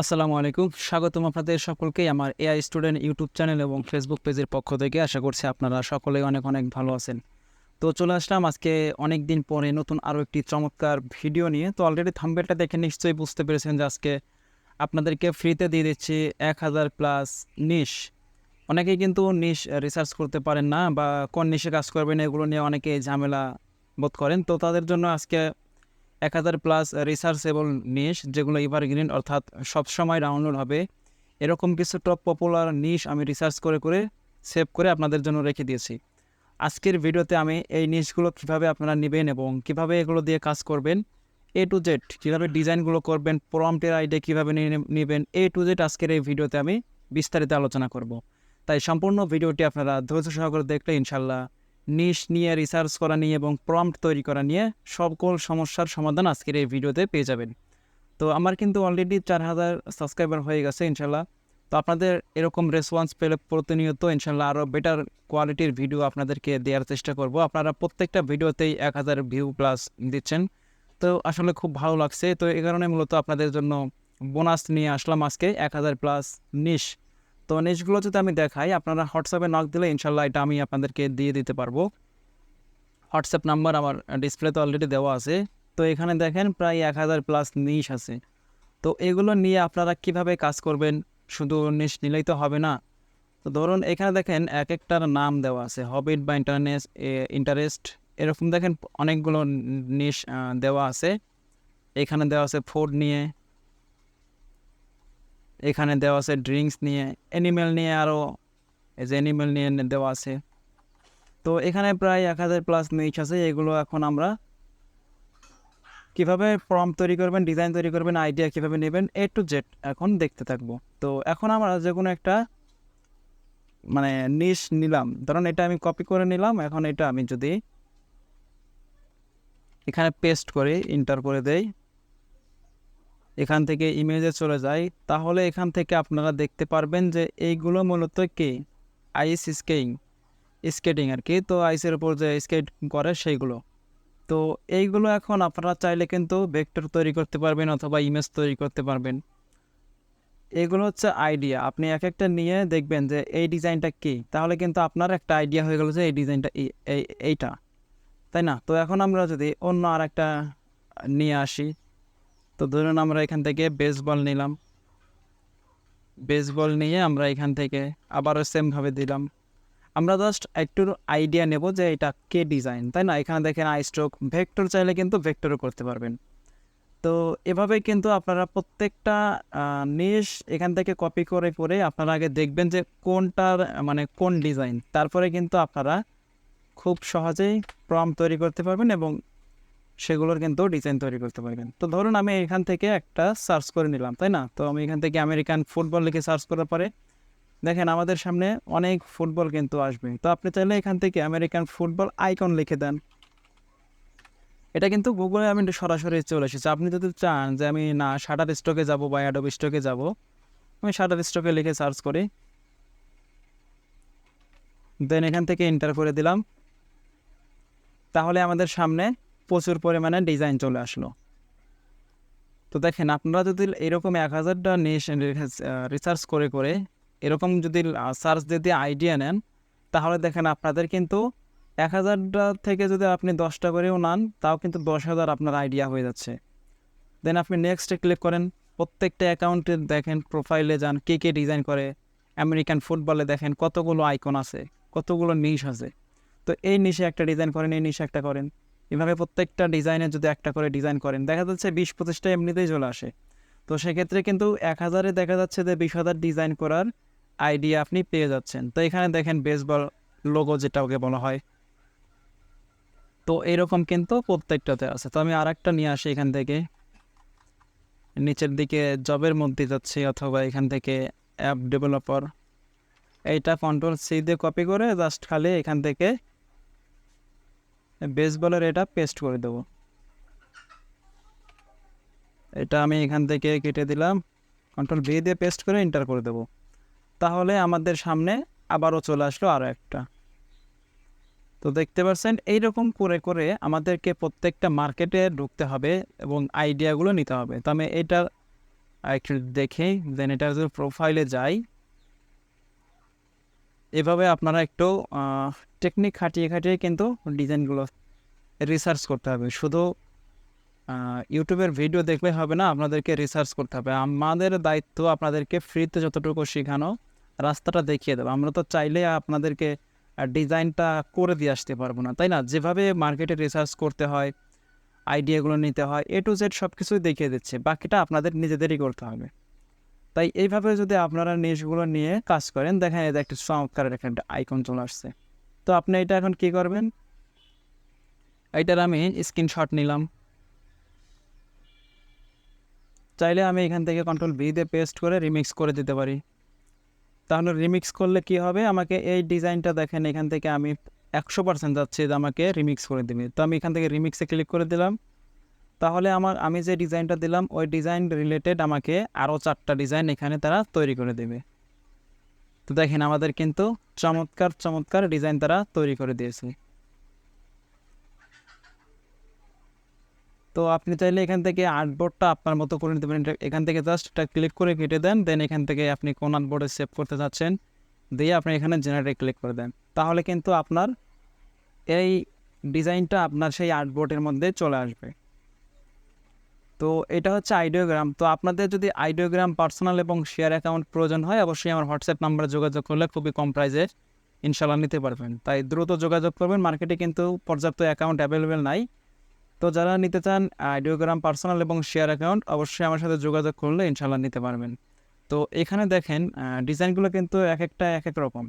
আসসালামু আলাইকুম। স্বাগতম আপনাদের সকলকেই আমার এআই স্টুডেন্ট ইউটিউব চ্যানেল এবং ফেসবুক পেজের পক্ষ থেকে। আশা করছি আপনারা সকলেই অনেক অনেক ভালো আছেন। তো চলে আসলাম আজকে অনেক দিন পরে নতুন আরও একটি চমৎকার ভিডিও নিয়ে। তো অলরেডি থাম্বেলটা দেখে নিশ্চয়ই বুঝতে পেরেছেন যে আজকে আপনাদেরকে ফ্রিতে দিয়ে দিচ্ছি এক হাজার প্লাস নিশ অনেকেই কিন্তু নিশ রিসার্চ করতে পারেন না বা কোন নিশে কাজ করবেন, এগুলো নিয়ে অনেকে ঝামেলা বোধ করেন। তো তাদের জন্য আজকে এক হাজার প্লাস রিসার্চেবল নিশ যেগুলো এভারগ্রিন অর্থাৎ সবসময় ডাউনলোড হবে, এরকম কিছু টপ পপুলার নিশ আমি রিসার্চ করে করে সেভ করে আপনাদের জন্য রেখে দিয়েছি। আজকের ভিডিওতে আমি এই নিশগুলো কীভাবে আপনারা নেবেন এবং কীভাবে এগুলো দিয়ে কাজ করবেন এ টু জেড কীভাবে ডিজাইনগুলো করবেন প্রম্পটের আইডিয়া কীভাবে নেবেন এ টু জেড আজকের এই ভিডিওতে আমি বিস্তারিত আলোচনা করব। তাই সম্পূর্ণ ভিডিওটি আপনারা ধৈর্য সহকারে দেখলে ইনশাল্লাহ নিশ নিয়ে রিসার্চ করা নিয়ে এবং প্রম্পট তৈরি করা নিয়ে সকল সমস্যার সমাধান আজকের এই ভিডিওতে পেয়ে যাবেন। তো আমার কিন্তু অলরেডি চার হাজার সাবস্ক্রাইবার হয়ে গেছে ইনশাল্লাহ। তো আপনাদের এরকম রেসপন্স পেলে প্রতিনিয়ত ইনশাল্লাহ আরও বেটার কোয়ালিটির ভিডিও আপনাদেরকে দেওয়ার চেষ্টা করব। আপনারা প্রত্যেকটা ভিডিওতেই এক হাজার ভিউ প্লাস দিচ্ছেন। তো আসলে খুব ভালো লাগছে। তো এই কারণে মূলত আপনাদের জন্য বোনাস নিয়ে আসলাম আজকে এক হাজার প্লাস নিশ তো নিশগুলো যদি আমি দেখাই, আপনারা হোয়াটসঅ্যাপে নক দিলে ইনশাল্লাহ এটা আমি আপনাদেরকে দিয়ে দিতে পারব। হোয়াটসঅ্যাপ নাম্বার আমার ডিসপ্লেতে অলরেডি দেওয়া আছে। তো এখানে দেখেন প্রায় এক হাজার প্লাস নিশ আছে। তো এগুলো নিয়ে আপনারা কীভাবে কাজ করবেন? শুধু নিশ নিলেই তো হবে না। তো ধরুন এখানে দেখেন এক একটার নাম দেওয়া আছে। হবিট বা ইন্টারনেস ইন্টারেস্ট এরকম দেখেন অনেকগুলো নিশ দেওয়া আছে। এখানে দেওয়া আছে ফুড নিয়ে। এখানে দেওয়া আছে ড্রিঙ্কস নিয়ে অ্যানিমেল নিয়ে আরও এই যে অ্যানিমেল নিয়ে দেওয়া আছে। তো এখানে প্রায় এক হাজার প্লাস নিচ আছে, এগুলো এখন আমরা কীভাবে ফর্ম তৈরি করবেন ডিজাইন তৈরি করবেন আইডিয়া কীভাবে নেবেন এ টু জেড এখন দেখতে থাকব। তো এখন আমরা যে কোনো একটা মানে নিশ নিলাম। ধরুন এটা আমি কপি করে নিলাম, এখন এটা আমি যদি এখানে পেস্ট করে ইন্টার করে দেই এখান থেকে ইমেজে চলে যাই। তাহলে এখান থেকে আপনারা দেখতে পারবেন যে এইগুলো মূলত কি? আইস স্কেটিং স্কেটিং আর কি। তো আইসের উপর যে স্কেট করে সেইগুলো। তো এইগুলো এখন আপনারা চাইলে কিন্তু ভেক্টর তৈরি করতে পারবেন অথবা ইমেজ তৈরি করতে পারবেন। এগুলো হচ্ছে আইডিয়া আপনি এক একটা নিয়ে দেখবেন যে এই ডিজাইনটা কী? তাহলে কিন্তু আপনার একটা আইডিয়া হয়ে গেল যে এই ডিজাইনটা এই- এই এইটা। তাই না? তো এখন আমরা যদি অন্য আর একটা নিয়ে আসি। তো ধরুন আমরা এখান থেকে বেসবল নিলাম। বেসবল নিয়ে আমরা এখান থেকে আবারও সেমভাবে দিলাম। আমরা জাস্ট একটু আইডিয়া নেব যে এটা কে ডিজাইন তাই না? এখানে দেখেন আই স্ট্রোক ভেক্টর চাইলে কিন্তু ভেক্টরও করতে পারবেন। তো এভাবে কিন্তু আপনারা প্রত্যেকটা নিশ এখান থেকে কপি করে করে আপনারা আগে দেখবেন যে কোনটার মানে কোন ডিজাইন তারপরে কিন্তু আপনারা খুব সহজেই প্রম তৈরি করতে পারবেন এবং সেগুলোর কিন্তু ডিজাইন তৈরি করতে পারবেন। তো ধরুন আমি এখান থেকে একটা সার্চ করে নিলাম, তাই না? তো আমি এখান থেকে আমেরিকান ফুটবল লিখে সার্চ করার পরে দেখেন আমাদের সামনে অনেক ফুটবল কিন্তু আসবে। তো আপনি চাইলে এখান থেকে আমেরিকান ফুটবল আইকন লিখে দেন। এটা কিন্তু গুগলে আমি সরাসরি চলে এসেছি। আপনি যদি চান যে আমি না শাটার স্টকে যাব বা অ্যাডব স্টকে যাব, আমি শাটার স্টকে লিখে সার্চ করি। দেন এখান থেকে এন্টার করে দিলাম। তাহলে আমাদের সামনে প্রচুর পরিমাণে ডিজাইন চলে আসলো। তো দেখেন, আপনারা যদি এরকম এক হাজারটা রিসার্চ করে করে এরকম যদি সার্চ দিয়ে আইডিয়া নেন, তাহলে দেখেন আপনাদের কিন্তু এক হাজারটা থেকে যদি আপনি দশটা করেও নেন, তাও কিন্তু দশ হাজার আপনার আইডিয়া হয়ে যাচ্ছে। দেন আপনি নেক্সটে ক্লিক করেন, প্রত্যেকটা অ্যাকাউন্টে দেখেন প্রোফাইলে যান, কে কে ডিজাইন করে। আমেরিকান ফুটবলে দেখেন কতগুলো আইকন আছে, কতগুলো নিশ আছে। তো এই নিশে একটা ডিজাইন করেন, এই নিশে একটা করেন। এভাবে প্রত্যেকটা ডিজাইনে যদি একটা করে ডিজাইন করেন, দেখা যাচ্ছে বিশ পঁচিশটা এমনিতেই চলে আসে। তো সেক্ষেত্রে কিন্তু এক হাজারে দেখা যাচ্ছে যে বিশ হাজার ডিজাইন করার আইডিয়া আপনি পেয়ে যাচ্ছেন। তো এখানে দেখেন বেসবল লোগো যেটা ওকে বলা হয়। তো এরকম কিন্তু প্রত্যেকটাতে আছে। তো আমি আর একটা নিয়ে আসি এখান থেকে। নিচের দিকে জবের মধ্যে যাচ্ছি অথবা এখান থেকে অ্যাপ ডেভেলপার এইটা কন্ট্রোল সি দিয়ে কপি করে জাস্ট খালি এখান থেকে বেসবলের এটা পেস্ট করে দেবো। এটা আমি এখান থেকে কেটে দিলাম। কন্ট্রোল ভি দিয়ে পেস্ট করে এন্টার করে দেবো। তাহলে আমাদের সামনে আবারও চলে আসলো আরও একটা। তো দেখতে পাচ্ছেন, এইরকম করে করে আমাদেরকে প্রত্যেকটা মার্কেটে ঢুকতে হবে এবং আইডিয়াগুলো নিতে হবে। তো আমি এটা একটু দেখে দেন এটা যদি প্রোফাইলে যাই। এভাবে আপনারা একটু টেকনিক খাটিয়ে খাটিয়ে কিন্তু ডিজাইনগুলো রিসার্চ করতে হবে। শুধু ইউটিউবের ভিডিও দেখলে হবে না, আপনাদেরকে রিসার্চ করতে হবে। আমাদের দায়িত্ব আপনাদেরকে ফ্রিতে যতটুকু শেখানো, রাস্তাটা দেখিয়ে দেবো। আমরা তো চাইলে আপনাদেরকে ডিজাইনটা করে দিয়ে আসতে পারব না, তাই না? যেভাবে মার্কেটে রিসার্চ করতে হয় আইডিয়াগুলো নিতে হয় এ টু জেড সব কিছুই দেখিয়ে দিচ্ছে। বাকিটা আপনাদের নিজেদেরই করতে হবে। তাই এইভাবে যদি আপনারা নিউজগুলো নিয়ে কাজ করেন, দেখেন এটা একটা চমৎকারের একটা আইকন চলে আসছে। তো আপনি এটা এখন কি করবেন? এইটার আমি স্ক্রিনশট নিলাম। চাইলে আমি এখান থেকে কন্ট্রোল ভি দিয়ে পেস্ট করে রিমিক্স করে দিতে পারি। তাহলে রিমিক্স করলে কি হবে? আমাকে এই ডিজাইনটা দেখেন, এখান থেকে আমি একশো পার্সেন্ট যাচ্ছে, যে আমাকে রিমিক্স করে দিবে। তো আমি এখান থেকে রিমিক্সে ক্লিক করে দিলাম। তাহলে আমার, আমি যে ডিজাইনটা দিলাম, ওই ডিজাইন রিলেটেড আমাকে আরও চারটা ডিজাইন এখানে তারা তৈরি করে দেবে। তো দেখেন আমাদের কিন্তু চমৎকার চমৎকার ডিজাইন তারা তৈরি করে দিয়েছে। তো আপনি চাইলে এখান থেকে আর্টবোর্ডটা আপনার মতো করে নিতে পারেন। এখান থেকে জাস্ট এটা ক্লিক করে কেটে দেন দেন এখান থেকে আপনি কোন আর্টবোর্ডে সেভ করতে চাচ্ছেন দিয়ে আপনি এখানে জেনারেটে ক্লিক করে দেন। তাহলে কিন্তু আপনার এই ডিজাইনটা আপনার সেই আর্টবোর্ডের মধ্যে চলে আসবে। তো এটা হচ্ছে আইডিওগ্রাম তো আপনাদের যদি আইডিওগ্রাম পার্সোনাল এবং শেয়ার অ্যাকাউন্ট প্রয়োজন হয়, অবশ্যই আমার হোয়াটসঅ্যাপ নাম্বারে যোগাযোগ করলে খুবই কম প্রাইজে ইনশাল্লাহ নিতে পারবেন। তাই দ্রুত যোগাযোগ করবেন। মার্কেটে কিন্তু পর্যাপ্ত অ্যাকাউন্ট অ্যাভেলেবেল নাই। তো যারা নিতে চান আইডিওগ্রাম পার্সোনাল এবং শেয়ার অ্যাকাউন্ট অবশ্যই আমার সাথে যোগাযোগ করলে ইনশাল্লাহ নিতে পারবেন। তো এখানে দেখেন ডিজাইনগুলো কিন্তু এক একটা, এক এক রকম।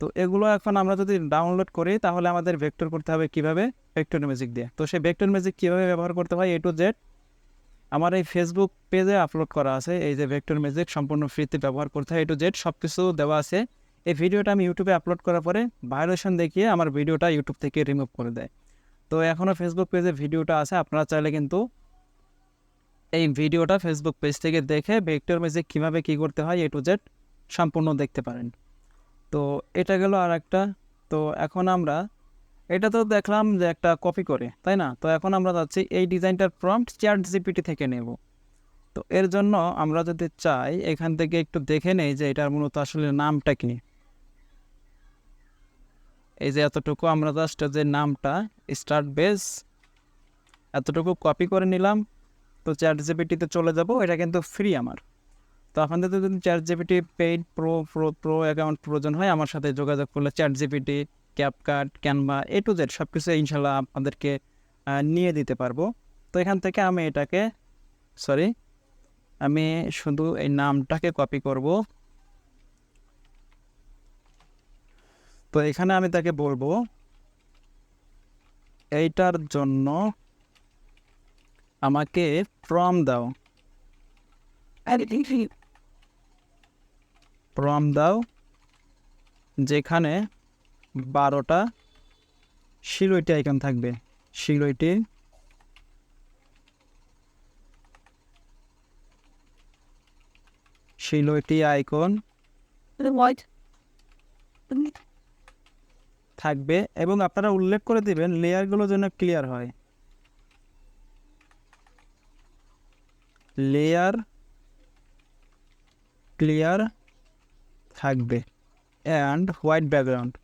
তো এগুলো এখন আমরা যদি ডাউনলোড করি, তাহলে আমাদের ভেক্টর করতে হবে কীভাবে? ভেক্টর ম্যাজিক দিয়ে। তো সেই ভেক্টর ম্যাজিক কীভাবে ব্যবহার করতে হয় এ টু জেড আমার এই ফেসবুক পেজে আপলোড করা আছে, এই যে ভেক্টর ম্যাজিক সম্পূর্ণ ফ্রিতে ব্যবহার করতে হয় এ টু জেড সব কিছু দেওয়া আছে। এই ভিডিওটা আমি ইউটিউবে আপলোড করার পরে ভায়োলেশন দেখিয়ে আমার ভিডিওটা ইউটিউব থেকে রিমুভ করে দেয়। তো এখনও ফেসবুক পেজে ভিডিওটা আছে, আপনারা চাইলে কিন্তু এই ভিডিওটা ফেসবুক পেজ থেকে দেখে ভেক্টর ম্যাজিক কীভাবে কী করতে হয় এ টু জেড সম্পূর্ণ দেখতে পারেন। তো এটা গেল আর একটা তো এখন আমরা এটা তো দেখলাম যে একটা কপি করে, তাই না? তো এখন আমরা যাচ্ছি এই ডিজাইনটার প্রম্পট চ্যাট জিপিটি থেকে নেব। তো এর জন্য আমরা যদি চাই, এখান থেকে একটু দেখে নেই যে এটার মূলত আসলে নামটা কি। এই যে এতটুকু আমরা জাস্ট যে নামটা স্টার্ট বেস এতটুকু কপি করে নিলাম। তো চ্যাট জিপিটিতে চলে যাব, এটা কিন্তু ফ্রি আমার। তো আপনাদের যদি ChatGPT paid pro pro pro account প্রয়োজন হয়, আমার সাথে যোগাযোগ করলে ChatGPT CapCut Canva A to Z সব কিছু ইনশাল্লাহ আপনাদেরকে নিয়ে দিতে পারব। তো এখান থেকে আমি এটাকে সরি আমি শুধু এই নামটাকে কপি করব। তো এখানে আমি তাকে বলব, এইটার জন্য আমাকে প্রম দাও। প্রম দাও, যেখানে বারোটা শিলইটি আইকন থাকবে। শিলইটি। Silhouette icon. থাকবে এবং আপনারা উল্লেখ করে দিবেন লেয়ারগুলো যেন ক্লিয়ার হয়। লেয়ার ক্লিয়ার থাকবে। অ্যান্ড হোয়াইট ব্যাকগ্রাউন্ড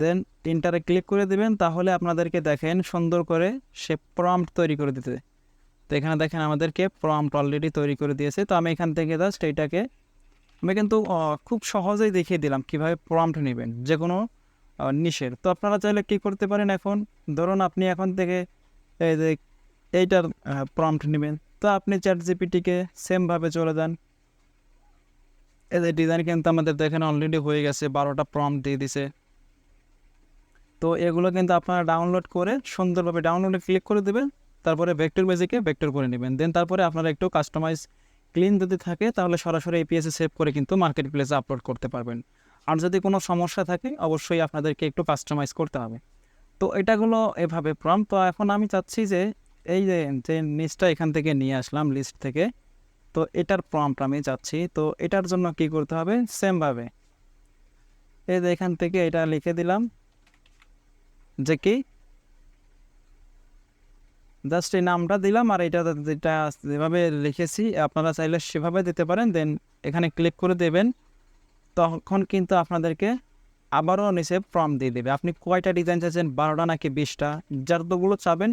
দেন ইন্টারে ক্লিক করে দিবেন, তাহলে আপনাদেরকে দেখেন সুন্দর করে সে প্রম্পট তৈরি করে দিতে। তো এখানে দেখেন আমাদেরকে প্রম্পট অলরেডি তৈরি করে দিয়েছে। তো আমি এখান থেকে জাস্ট এইটাকে, আমি কিন্তু খুব সহজেই দেখিয়ে দিলাম কীভাবে প্রম্পট নেবেন যে কোনো নিশের তো আপনারা চাইলে কী করতে পারেন এখন? ধরুন আপনি এখন থেকে এই যে এইটার প্রম্পট নেবেন। তো আপনি চ্যাট জিপিটিকে সেমভাবে চলে যান। এই যে ডিজাইন কিন্তু আমাদের দেখেন অলরেডি হয়ে গেছে, বারোটা প্রম্পট দিয়ে দিছে। তো এগুলো কিন্তু আপনারা ডাউনলোড করে সুন্দরভাবে ডাউনলোডে ক্লিক করে দেবেন, তারপরে ভেক্টর বেজিকে ভেক্টর করে নেবেন। দেন তারপরে আপনারা একটু কাস্টমাইজ ক্লিন যদি থাকে, তাহলে সরাসরি এপিএসে সেভ করে কিন্তু মার্কেট প্লেসে আপলোড করতে পারবেন। আর যদি কোনো সমস্যা থাকে, অবশ্যই আপনাদেরকে একটু কাস্টমাইজ করতে হবে। তো এটাগুলো এভাবে প্রম তো এখন আমি চাচ্ছি যে এই যে যে এখান থেকে নিয়ে আসলাম লিস্ট থেকে, তো এটার প্রম্পট আমি চাচ্ছি। তো এটার জন্য কি করতে হবে? সেমভাবে এই যে এখান থেকে এটা লিখে দিলাম। যে কি জাস্ট এই নামটা দিলাম আর এটা যেটা যেভাবে লিখেছি, আপনারা চাইলে সেভাবে দিতে পারেন দেন এখানে ক্লিক করে দেবেন। তখন কিন্তু আপনাদেরকে আবারও নিচে ফর্ম দিয়ে দেবে। আপনি কয়টা ডিজাইন চাইছেন? বারোটা নাকি বিশটা? যতগুলো চাবেন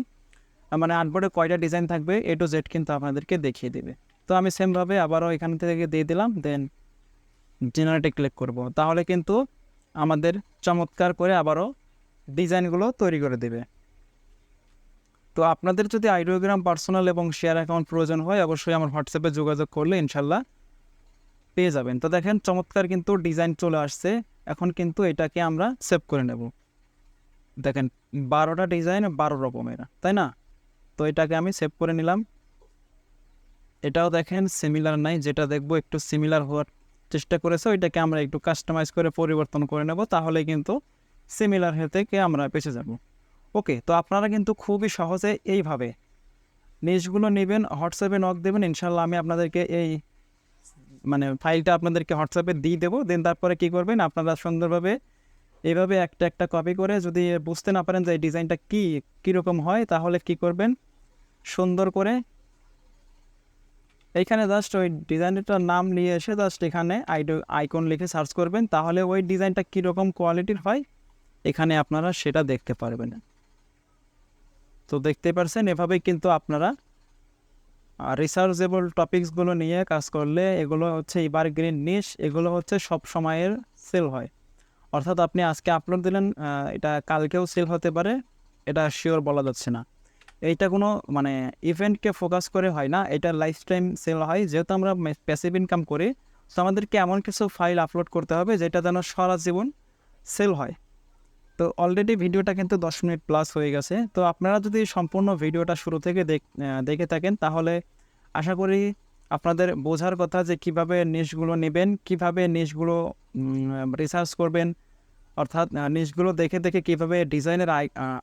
মানে আটবোর্ডে কয়টা ডিজাইন থাকবে এ টু জেড কিন্তু আপনাদেরকে দেখিয়ে দেবে। তো আমি সেমভাবে আবারও এখান থেকে দিয়ে দিলাম দেন জেনারেটে ক্লিক করব। তাহলে কিন্তু আমাদের চমৎকার করে আবারও ডিজাইনগুলো তৈরি করে দেবে। তো আপনাদের যদি আইডিওগ্রাম পার্সোনাল এবং শেয়ার অ্যাকাউন্ট প্রয়োজন হয়, অবশ্যই আমার হোয়াটসঅ্যাপে যোগাযোগ করলে ইনশাল্লাহ পেয়ে যাবেন। তো দেখেন, চমৎকার কিন্তু ডিজাইন চলে আসছে। এখন কিন্তু এটাকে আমরা সেভ করে নেব। দেখেন, বারোটা ডিজাইন, বারো রকমের, তাই না? তো এটাকে আমি সেভ করে নিলাম। এটাও দেখেন সিমিলার নাই। যেটা দেখব একটু সিমিলার হওয়ার চেষ্টা করেছে, ওইটাকে আমরা একটু কাস্টমাইজ করে পরিবর্তন করে নেব। তাহলে কিন্তু সিমিলার থেকে আমরা বেঁচে যাব। ওকে তো আপনারা কিন্তু খুবই সহজে এইভাবে নিউজগুলো নেবেন, হোয়াটসঅ্যাপে নক দেবেন ইনশাল্লাহ আমি আপনাদেরকে এই মানে ফাইলটা আপনাদেরকে হোয়াটসঅ্যাপে দিয়ে দেবো দেন তারপরে কী করবেন, আপনারা সুন্দরভাবে এইভাবে একটা একটা কপি করে যদি বুঝতে না পারেন যে এই ডিজাইনটা কী কীরকম হয়, তাহলে কি করবেন, সুন্দর করে এইখানে জাস্ট ওই ডিজাইনটার নাম নিয়ে এসে জাস্ট এখানে আইডো আইকন লিখে সার্চ করবেন, তাহলে ওই ডিজাইনটা কীরকম কোয়ালিটির হয় এখানে আপনারা সেটা দেখতে পারবেন। তো দেখতে পারছেন, এভাবেই কিন্তু আপনারা রিসার্চেবল টপিকসগুলো নিয়ে কাজ করলে এগুলো হচ্ছে ইবার গ্রিন নিশ এগুলো হচ্ছে সব সময়ের সেল হয়। অর্থাৎ আপনি আজকে আপলোড দিলেন এটা কালকেও সেল হতে পারে, এটা শিওর বলা যাচ্ছে না। এইটা কোনো মানে ইভেন্টকে ফোকাস করে হয় না, এটা লাইফ টাইম সেল হয়, যেহেতু আমরা প্যাসিভ ইনকাম করি, তো আমাদেরকে এমন কিছু ফাইল আপলোড করতে হবে, যেটা যেন সারা জীবন সেল হয়। তো অলরেডি ভিডিওটা কিন্তু দশ মিনিট প্লাস হয়ে গেছে। তো আপনারা যদি সম্পূর্ণ ভিডিওটা শুরু থেকে দেখ- থাকেন, তাহলে আশা করি আপনাদের বোঝার কথা যে কীভাবে নিশগুলো নেবেন, কীভাবে নিশগুলো রিসার্চ করবেন, অর্থাৎ নিশগুলো দেখে দেখে কীভাবে ডিজাইনের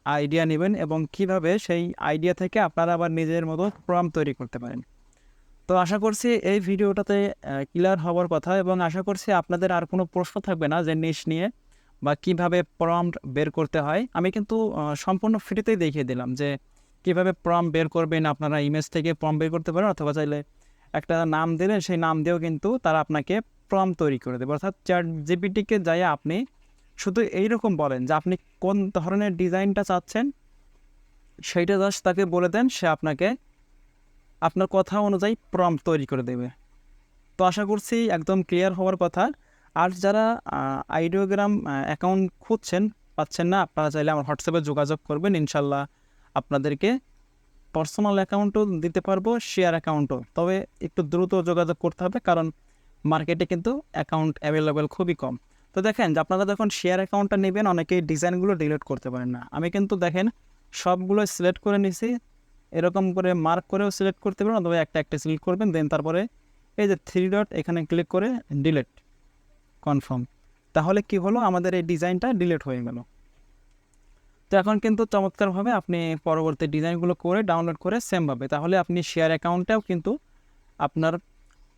আইডিয়া নেবেন এবং কীভাবে সেই আইডিয়া থেকে আপনারা আবার নিজের মতো প্রোগ্রাম তৈরি করতে পারেন। তো আশা করছি এই ভিডিওটাতে ক্লিয়ার হওয়ার কথা এবং আশা করছি আপনাদের আর কোনো প্রশ্ন থাকবে না যে নিশ নিয়ে। বা কীভাবে প্রম্পট বের করতে হয়, আমি কিন্তু সম্পূর্ণ ফ্রিতেই দেখিয়ে দিলাম যে কীভাবে প্রম বের করবেন আপনারা ইমেজ থেকে প্রম বের করতে পারেন অথবা চাইলে একটা নাম দিলে সেই নাম দিয়েও কিন্তু তারা আপনাকে প্রম তৈরি করে দেবে। অর্থাৎ চ্যাট জিপিটিকে যাই আপনি শুধু এইরকম বলেন যে আপনি কোন ধরনের ডিজাইনটা চাচ্ছেন, সেইটা জাস্ট তাকে বলে দেন, সে আপনাকে আপনার কথা অনুযায়ী প্রম তৈরি করে দেবে। তো আশা করছি একদম ক্লিয়ার হওয়ার কথা। আর যারা আইডিওগ্রাম অ্যাকাউন্ট খুঁজছেন, পাচ্ছেন না, আপনারা চাইলে আমার হোয়াটসঅ্যাপে যোগাযোগ করবেন ইনশাল্লাহ আপনাদেরকে পার্সোনাল অ্যাকাউন্টও দিতে পারব শেয়ার অ্যাকাউন্টও তবে একটু দ্রুত যোগাযোগ করতে হবে, কারণ মার্কেটে কিন্তু অ্যাকাউন্ট অ্যাভেলেবেল খুবই কম। তো দেখেন যে আপনারা যখন শেয়ার অ্যাকাউন্টটা নেবেন, অনেকেই ডিজাইনগুলো ডিলিট করতে পারেন না। আমি কিন্তু দেখেন সবগুলো সিলেক্ট করে নিছি, এরকম করে মার্ক করেও সিলেক্ট করতে পারেন, অথবা একটা একটা সিলেক্ট করবেন দেন তারপরে এই যে থ্রি ডট এখানে ক্লিক করে ডিলিট কনফার্ম। তাহলে কি হলো? আমাদের এই ডিজাইনটা ডিলিট হয়ে গেল। তো এখন কিন্তু চমৎকারভাবে আপনি পরবর্তী ডিজাইনগুলো করে ডাউনলোড করে সেমভাবে, তাহলে আপনি শেয়ার অ্যাকাউন্টেও কিন্তু আপনার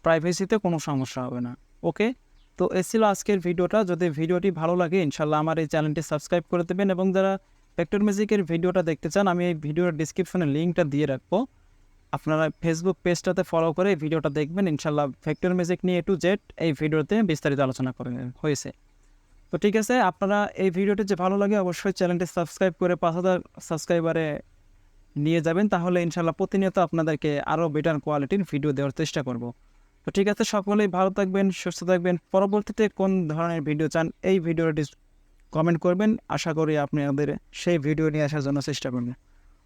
প্রাইভেসিতে কোনো সমস্যা হবে না। ওকে তো এ ছিল আজকের ভিডিওটা। যদি ভিডিওটি ভালো লাগে, ইনশাল্লাহ আমার এই চ্যানেলটি সাবস্ক্রাইব করে দেবেন এবং যারা ফ্যাক্টর মিউজিকের ভিডিওটা দেখতে চান, আমি এই ভিডিওর ডিসক্রিপশনে লিঙ্কটা দিয়ে রাখব। আপনারা ফেসবুক পেজটাতে ফলো করে ভিডিওটা দেখবেন। ইনশাল্লাহ ফ্যাক্টর মিউজিক নিয়ে টু জেড এই ভিডিওতে বিস্তারিত আলোচনা করে হয়েছে। তো ঠিক আছে, আপনারা এই ভিডিওটি যে ভালো লাগে অবশ্যই চ্যানেলটি সাবস্ক্রাইব করে পাঁচ হাজার সাবস্ক্রাইবারে নিয়ে যাবেন। তাহলে ইনশাল্লাহ প্রতিনিয়ত আপনাদেরকে আরও বেটার কোয়ালিটির ভিডিও দেওয়ার চেষ্টা করব। তো ঠিক আছে, সকলেই ভালো থাকবেন, সুস্থ থাকবেন। পরবর্তীতে কোন ধরনের ভিডিও চান এই ভিডিওটি কমেন্ট করবেন। আশা করি আপনি আমাদের সেই ভিডিও নিয়ে আসার জন্য চেষ্টা করবেন।